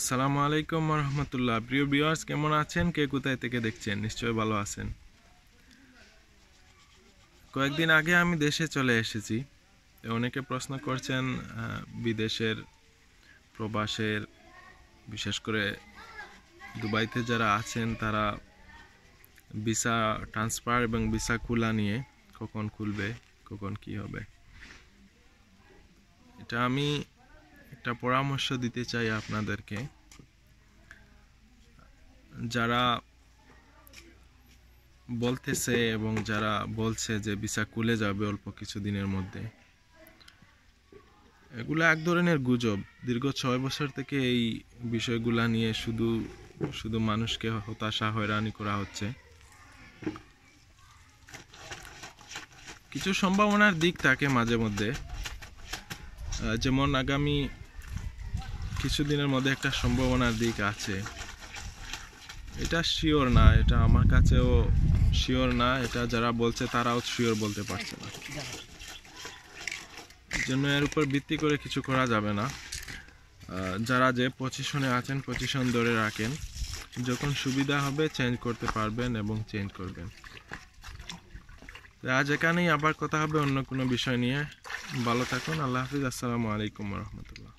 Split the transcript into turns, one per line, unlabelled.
আসসালামু আলাইকুম রহমতুল্লাহ প্রিয় ভিউয়ার্স, কেমন আছেন? কে কোথায় থেকে দেখছেন? নিশ্চয়ই ভালো আছেন। কয়েকদিন আগে আমি দেশে চলে এসেছি। অনেকে প্রশ্ন করছেন বিদেশের প্রবাসের, বিশেষ করে দুবাইতে যারা আছেন, তারা ভিসা ট্রান্সফার এবং ভিসা খোলা নিয়ে কখন খুলবে, কখন কি হবে? এটা আমি একটা পরামর্শ দিতে চাই আপনাদেরকে। যারা বলতেছে এবং যারা বলছে যে ভিসা খুলে যাবে অল্প কিছু দিনের মধ্যে, এগুলো এক ধরনের গুজব। দীর্ঘ ছয় বছর থেকে এই বিষয়গুলা নিয়ে শুধু শুধু মানুষকে হতাশা, হয়রানি করা হচ্ছে। কিছু সম্ভাবনার দিক থাকে মাঝে মধ্যে। যেমন আগামী কিছুদিনের মধ্যে একটা সম্ভাবনার দিক আছে। এটা শিওর না, এটা আমার কাছেও শিওর না, এটা যারা বলছে তারাও শিওর বলতে পারছে না। জন্য এর উপর ভিত্তি করে কিছু করা যাবে না। যারা যে পজিশনে আছেন পজিশন ধরে রাখেন, যখন সুবিধা হবে চেঞ্জ করতে পারবেন এবং চেঞ্জ করবেন। আজ এখানেই আবার কথা হবে অন্য কোনো বিষয় নিয়ে। ভালো থাকুন, আল্লাহ হাফিজ, আসসালামু আলাইকুম রহমতুল্লাহ।